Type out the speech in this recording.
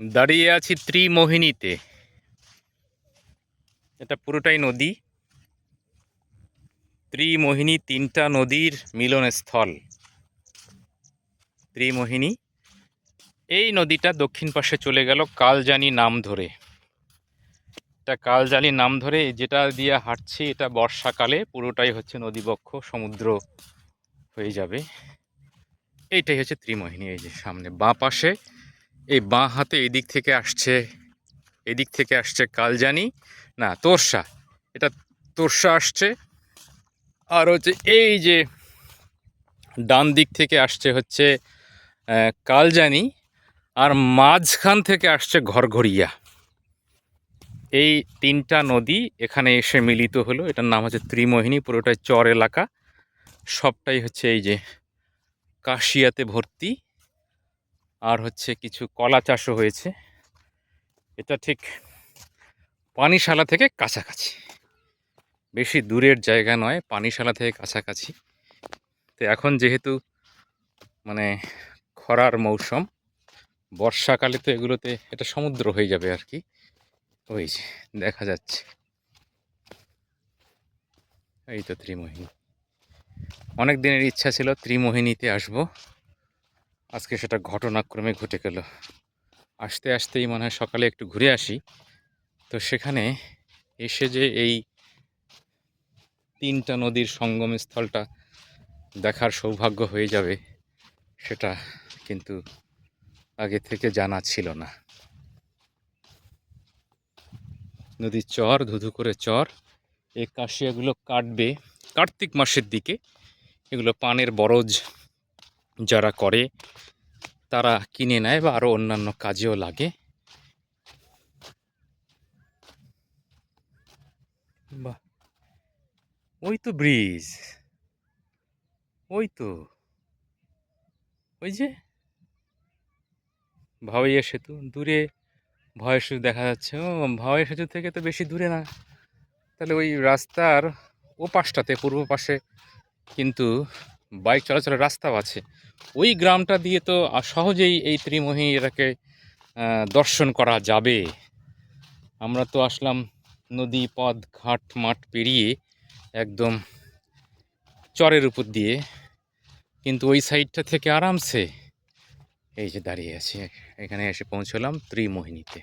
দাঁড়িয়ে আছি ত্রিমোহিনীতে। এটা পুরোটাই নদী। ত্রিমোহিনী তিনটা নদীর মিলনস্থল। ত্রিমোহিনী, এই নদীটা দক্ষিণ পাশে চলে গেল কালজানি নাম ধরে। এটা কালজানি নাম ধরে যেটা দিয়ে হাঁটছি এটা বর্ষাকালে পুরোটাই হচ্ছে নদীবক্ষ, সমুদ্র হয়ে যাবে। এইটাই হচ্ছে ত্রিমোহিনী, এই যে সামনে বাঁ পাশে। এই বাঁ হাতে এদিক থেকে আসছে, এদিক থেকে আসছে কালজানি। না, তোরসা, এটা তোরসা আসছে। আর হচ্ছে এই যে ডান দিক থেকে আসছে হচ্ছে কালজানি, আর মাঝখান থেকে আসছে ঘরঘরিয়া এই তিনটা নদী এখানে এসে মিলিত হলো। এটার নাম হচ্ছে ত্রিমোহিনী, পুরোটাই চর এলাকা। সবটাই হচ্ছে এই যে কাশিয়াতে ভর্তি। আর হচ্ছে কিছু কলা চাষও হয়েছে। এটা ঠিক পানিশালা থেকে কাছাকাছি। বেশি দূরের জায়গা নয়, পানিশালা থেকে কাছাকাছি। তো এখন যেহেতু মানে খরার মৌসুম, বর্ষাকালে তো এগুলোতে এটা সমুদ্র হয়ে যাবে আর কি। ওই যে দেখা যাচ্ছে। এই তো ত্রিমোহিনী। অনেক দিনের ইচ্ছা ছিল ত্রিমোহিনীতে আসব। আজকে সেটা ঘটনাক্রমে ঘটে গেল। আসতে আসতেই মনে হয় সকালে একটু ঘুরে আসি। তো সেখানে এসে যে এই তিনটা নদীর সঙ্গম স্থলটা দেখার সৌভাগ্য হয়ে যাবে, সেটা কিন্তু আগে থেকে জানা ছিল না। নদীর চর ধুধু করে চর এই কাশিয়াগুলো কাটবে কার্তিক মাসের দিকে। এগুলো পানের বরজ। যারা করে, তারা কিনে নেয় বা আরও অন্যান্য কাজেও লাগে। বাহ! ওই তো ব্রিজ। ওই তো। ওই যে? ভাওয়াইয়া সেতু দূরে ভয় সেতু দেখা যাচ্ছে। ও ভাওয়াইয়া সেতু থেকে তো বেশি দূরে না। তাহলে ওই রাস্তার ও পাশটাতে পূর্ব পাশে, কিন্তু বাইক চলাচলের রাস্তাও আছে। ওই গ্রামটা দিয়ে তো সহজেই এই ত্রিমোহিনীটাকে আহ, দর্শন করা যাবে। আমরা তো আসলাম নদী পথ ঘাট মাঠ পেরিয়ে একদম চরের উপর দিয়ে। কিন্তু ওই সাইডটা থেকে আরামসে এই যে দাঁড়িয়ে আছি এখানে এসে পৌঁছলাম ত্রিমোহিনীতে।